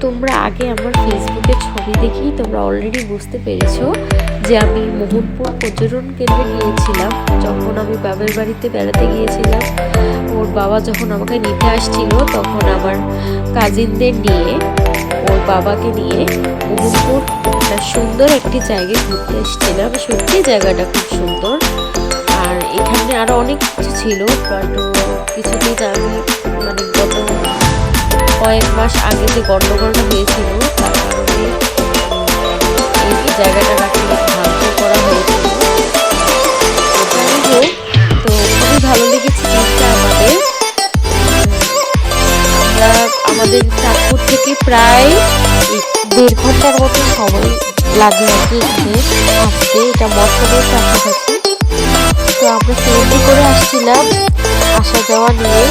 তোমরা আগে আমার ফেসবুকে ছবি দেখেই তোমরা অলরেডি বুঝতে পেরেছ যে আমি মোহনপুর পর্যটন কেন্দ্রে গিয়েছিলাম। যখন আমি বাবার বাড়িতে বেড়াতে গিয়েছিলাম, ওর বাবা যখন আমাকে নিতে আসছিল, তখন আমার কাজিনদের নিয়ে, ওর বাবাকে নিয়ে মোহনপুর একটা সুন্দর একটি জায়গায় ঘুরতে এসেছিলাম। সত্যি জায়গাটা খুব সুন্দর। আর এখানে আরও অনেক কিছু ছিল বাট কিছুদিন আমি মানে গত কয়েক মাস আগে যে গন্ডগোলটা হয়েছিল, তার কারণে এই জায়গাটা রাখতে ভাগ্য করা হয়েছিল। তো খুবই ভালো লেগেছে জিনিসটা আমাদের। আমরা আমাদের চাঁদপুর থেকে প্রায় দেড় ঘণ্টার মতো সময় লাগে আর কি এখানে আসতে। এটা মশলার কাছাকাছি তো আমরা সিএনজি করে আসছিলাম আসা যাওয়া নিয়ে।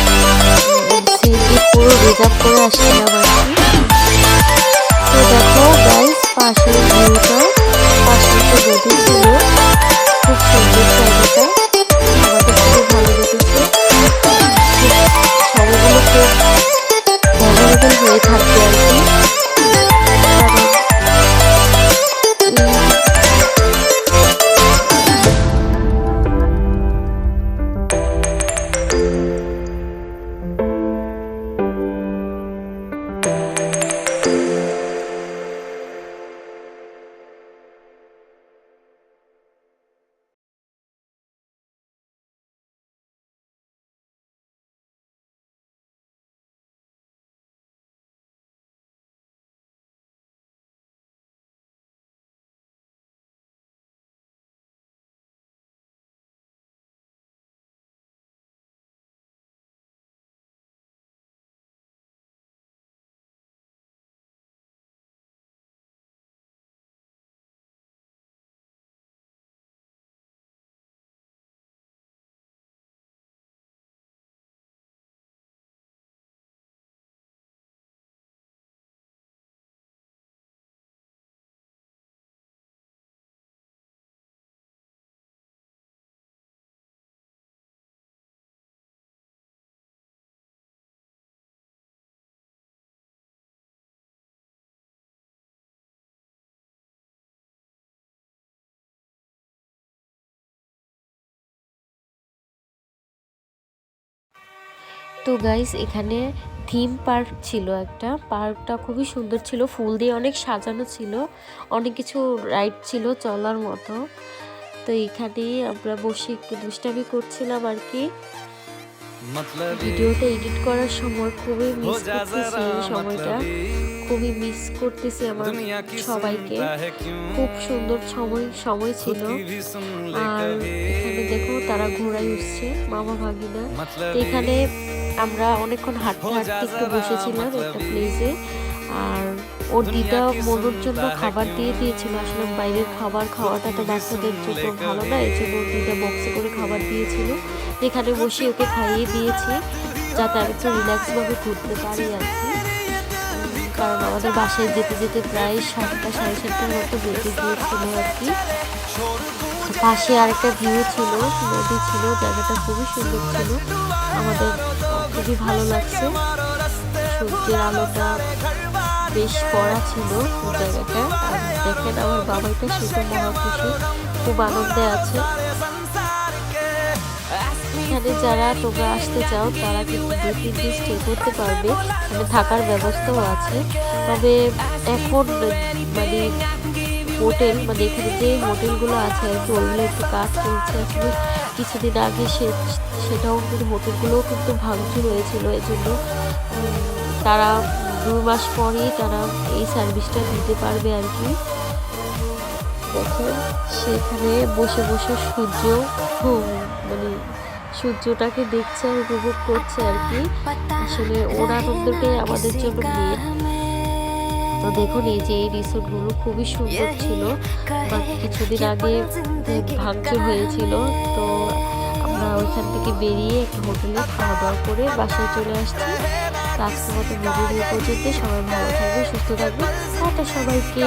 সিএনজি পুরো রিজার্ভ করে আসছিলাম আর তো দেখো গাইস পাশের ভিউটা তো গাইস এখানে থিম পার্ক ছিল একটা। পার্কটা খুবই সুন্দর ছিল। ফুল দিয়ে অনেক সাজানো ছিল। অনেক কিছু রাইড ছিল চলার মতো। তো এখানে আমরা বসে একটু দুষ্টামি করছিলাম আর কি। ভিডিওটা এডিট করার সময় খুবই মিস করতেছি এই সময়টা। খুবই মিস করতেছি আমার সবাইকে। খুব সুন্দর সময় সময় ছিল। আর তারা ঘোড়ায় উঠছে মামা ভাগিনা। এখানে আমরা অনেকক্ষণ হাঁটতে হাঁটতে একটু বসেছিলাম একটা প্লেসে আর ওর দিদা মনুর জন্য খাবার দিয়ে দিয়েছিল। আসলে বাইরের খাবার খাওয়াটা তো বাচ্চাদের জন্য ভালো না এই জন্য ওর দিদা বক্সে করে খাবার দিয়েছিল। এখানে বসে ওকে খাইয়ে দিয়েছি যাতে আমি একটু রিল্যাক্সভাবে ঘুরতে পারি আর কি। কারণ আমাদের বাসায় যেতে যেতে প্রায় সাতটা সাড়ে সাতটার মতো বেঁচে গিয়েছিল আর কি। পাশে আরেকটা ভিউ ছিল, নদী ছিল, জায়গাটা খুবই সুন্দর ছিল। আমাদের খুবই ভালো লাগছে। সূর্যের আলোটা বেশ পড়া ছিল জায়গাটা। আর দেখেন আমার বাবাইটা, সে তো মহা খুশি, খুব আনন্দে আছে। এখানে যারা তোমরা আসতে চাও, তারা কিন্তু দু, তিন দিন স্টে করতে পারবে। মানে থাকার ব্যবস্থাও আছে। তবে এখন মানে হোটেল মানে এখানে যে হোটেলগুলো আছে আর কি, ওগুলো একটু কাজ চলছে আসলে। কিছুদিন আগে সে, সেটাও কিন্তু হোটেলগুলোও কিন্তু ভাঙচুর হয়েছিল জন্য তারা দু মাস পরেই তারা এই সার্ভিসটা দিতে পারবে আর কি। দেখেন, সেখানে বসে বসে সূর্য মানে সূর্যটাকে দেখছে আর উপভোগ করছে আর কি। আসলে ওর আনন্দটাই আমাদের জন্য মেন তো দেখুন এই যে এই রিসোর্টগুলো খুবই সুন্দর ছিল বা কিছুদিন আগে ভাঙচুর হয়েছিল। তো আমরা ওইখান থেকে বেরিয়ে একটা হোটেলে খাওয়া দাওয়া করে বাসায় চলে আসছি। তো আজকের মতো ভিডিও পর্যন্ত সবাই ভালো থাকবে সুস্থ থাকবে টাটা সবাইকে।